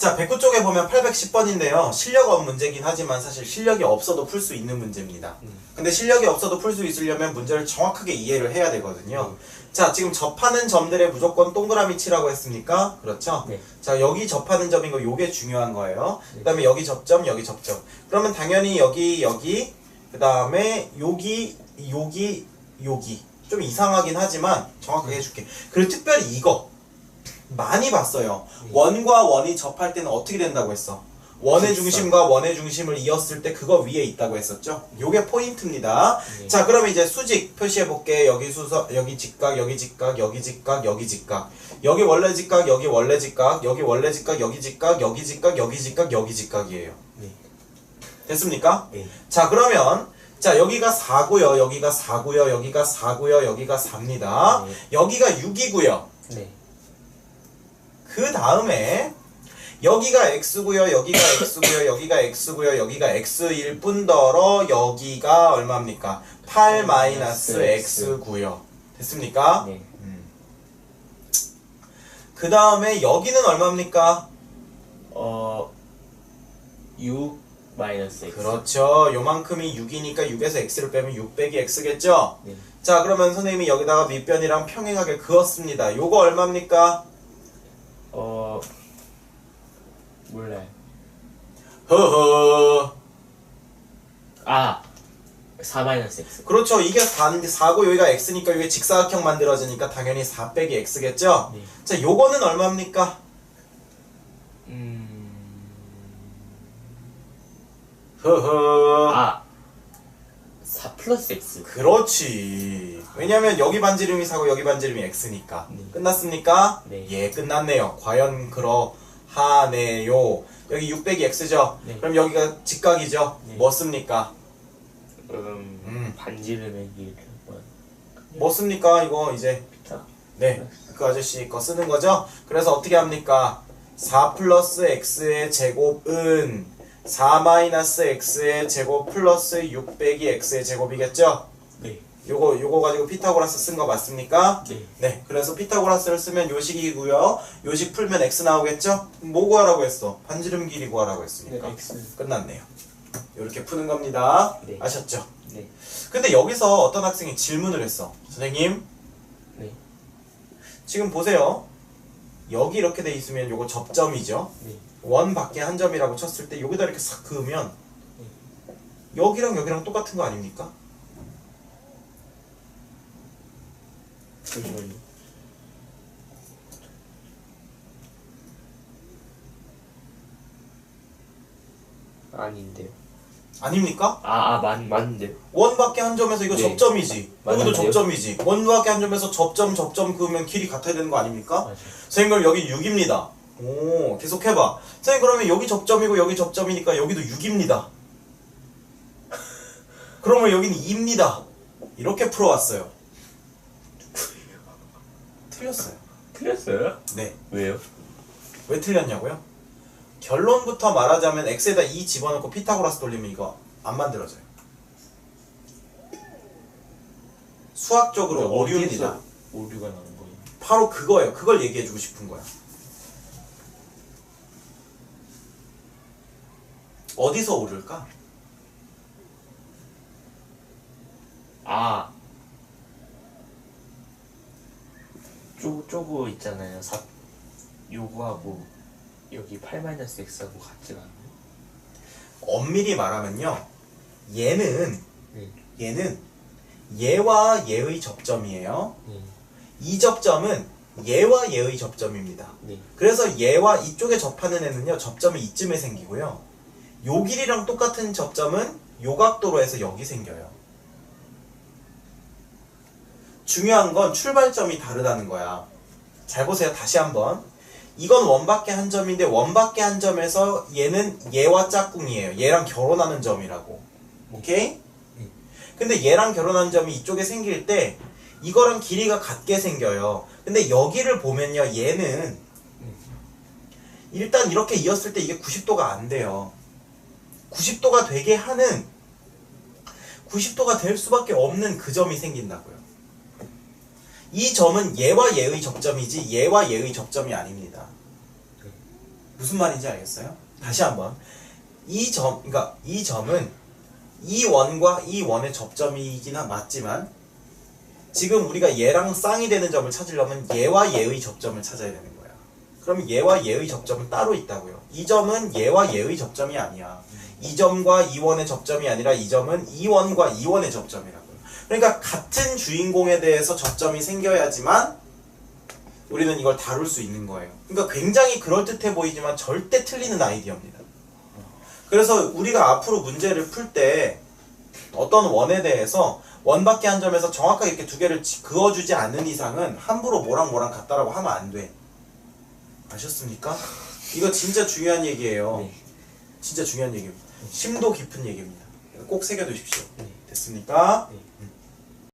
자, 109 쪽에 보면 810번인데요. 실력 없는 문제긴 하지만 사실 실력이 없어도 풀 수 있는 문제입니다. 음. 근데 실력이 없어도 풀 수 있으려면 문제를 정확하게 이해를 해야 되거든요. 자, 지금 접하는 점들에 무조건 동그라미 치라고 했습니까? 그렇죠? 네. 자, 여기 접하는 점인 거 요게 중요한 거예요. 그 다음에 여기 접점, 여기 접점. 그러면 당연히 여기, 여기, 그 다음에 여기, 여기, 여기. 좀 이상하긴 하지만 정확하게 해줄게. 그리고 특별히 이거. 많이 봤어요. 원과 원이 접할 때는 어떻게 된다고 했어? 원의. 중심과 원의 중심을 이었을 때 그거 위에 있다고 했었죠? 요게 포인트입니다. 네. 자, 그러면 이제 수직 표시해 볼게. 여기 수서, 여기 직각, 여기 직각, 여기 직각, 여기 직각. 여기 원래 직각, 여기 원래 직각, 여기 원래 직각, 여기 직각, 여기 직각, 여기 직각, 여기 직각이에요. 네. 됐습니까? 네. 자, 그러면 자, 여기가 4고요. 여기가 4고요. 여기가 4고요. 여기가 4입니다. 네. 여기가 6이고요. 네. 그 다음에 여기가 x고요. 여기가 x고요. 여기가 x고요. 여기가 x일 뿐더러 여기가 얼마입니까? 8 마이너스 x고요. 됐습니까? 네. 그 다음에 여기는 얼마입니까? 어, 6 마이너스 X. 그렇죠. 요만큼이 6이니까 6에서 x를 빼면 6 빼기 x겠죠? 네. 자, 그러면 선생님이 여기다가 밑변이랑 평행하게 그었습니다. 요거 얼마입니까? 어, 몰라요. 허허. 아, 4 마이너스 X. 그렇죠. 이게 4인데 4고 여기가 x니까 이게 직사각형 만들어지니까 당연히 4 빼기 x겠죠? 네. 자, 요거는 얼마입니까? 음, 허허. 아, 4 플러스 X. 그렇지. 왜냐면 여기 반지름이 4고 여기 반지름이 x니까. 네. 끝났습니까? 네. 예, 끝났네요. 과연 그러하네요. 여기 6 빼기 x죠? 네. 그럼 여기가 직각이죠? 네. 뭐 씁니까? 음, 음. 반지름의 길. 뭐 씁니까? 이거 이제 자, 네, 그 아저씨 거 쓰는 거죠? 그래서 어떻게 합니까? 4 플러스 x의 제곱은 4 마이너스 x의 제곱 플러스 6 빼기 x의 제곱이겠죠? 네. 요거, 요거 가지고 피타고라스 쓴 거 맞습니까? 네. 네, 그래서 피타고라스를 쓰면 요식이고요. 요식 풀면 x 나오겠죠? 뭐 구하라고 했어? 반지름 길이 구하라고 했으니까. 네, X. 끝났네요. 이렇게 푸는 겁니다. 네. 아셨죠? 네. 근데 여기서 어떤 학생이 질문을 했어. 선생님, 네. 지금 보세요. 여기 이렇게 돼 있으면 요거 접점이죠. 네. 원 밖에 한 점이라고 쳤을 때 여기다 이렇게 싹 그으면 여기랑 여기랑 똑같은 거 아닙니까? 잠시만요. 아닌데요. 아닙니까? 아, 아, 맞, 맞는데요. 원 밖에 한 점에서 이거 네. 접점이지. 여기도 맞는데요? 접점이지. 원 밖에 한 점에서 접점 접점 그으면 길이 같아야 되는 거 아닙니까? 맞아요. 선생님 그럼 여기 6입니다. 오 계속 해봐. 선생님 그러면 여기 접점이고 여기 접점이니까 여기도 6입니다. 그러면 여기는 2입니다. 이렇게 풀어왔어요. 틀렸어요. 틀렸어요? 네. 왜요? 왜 틀렸냐고요? 결론부터 말하자면 x에다 2 집어넣고 피타고라스 돌리면 이거 안 만들어져요. 수학적으로 오류입니다. 오류가 나는 거예요? 바로 그거예요. 그걸 얘기해주고 싶은 거야. 어디서 오를까? 아. 쪼, 쪼고 있잖아요. 사, 요거하고 여기 8 마이너스 X하고 같지가 않아요? 엄밀히 말하면요. 얘는 네. 얘는 얘와 얘의 접점이에요. 네. 이 접점은 얘와 얘의 접점입니다. 네. 그래서 얘와 이쪽에 접하는 애는요 접점이 이쯤에 생기고요 요 길이랑 똑같은 접점은 요 각도로 해서 여기 생겨요 중요한 건 출발점이 다르다는 거야 잘 보세요 다시 한번 이건 원밖에 한 점인데 원밖에 한 점에서 얘는 얘와 짝꿍이에요 얘랑 결혼하는 점이라고 오케이? 근데 얘랑 결혼한 점이 이쪽에 생길 때 이거랑 길이가 같게 생겨요 근데 여기를 보면요 얘는 일단 이렇게 이었을 때 이게 90도가 안 돼요. 90도가 되게 하는 90도가 될 수밖에 없는 그 점이 생긴다고요. 이 점은 얘와 얘의 접점이지 얘와 얘의 접점이 아닙니다. 무슨 말인지 알겠어요? 다시 한번 이 점, 그러니까 이 점은 이 원과 이 원의 접점이긴 한 맞지만 지금 우리가 얘랑 쌍이 되는 점을 찾으려면 얘와 얘의 접점을 찾아야 되는 거야. 그럼 얘와 얘의 접점은 따로 있다고요. 이 점은 얘와 얘의 접점이 아니야. 이 점과 이 원의 접점이 아니라 이 점은 이 원과 이 원의 접점이라고요. 그러니까 같은 주인공에 대해서 접점이 생겨야지만 우리는 이걸 다룰 수 있는 거예요. 그러니까 굉장히 그럴듯해 보이지만 절대 틀리는 아이디어입니다. 그래서 우리가 앞으로 문제를 풀 때 어떤 원에 대해서 원밖에 한 점에서 정확하게 이렇게 두 개를 지- 그어주지 않는 이상은 함부로 뭐랑 뭐랑 같다라고 하면 안 돼. 아셨습니까? 이거 진짜 중요한 얘기예요. 네. 진짜 중요한 얘기입니다. 심도 깊은 얘기입니다. 꼭 새겨두십시오. 네. 됐습니까? 네.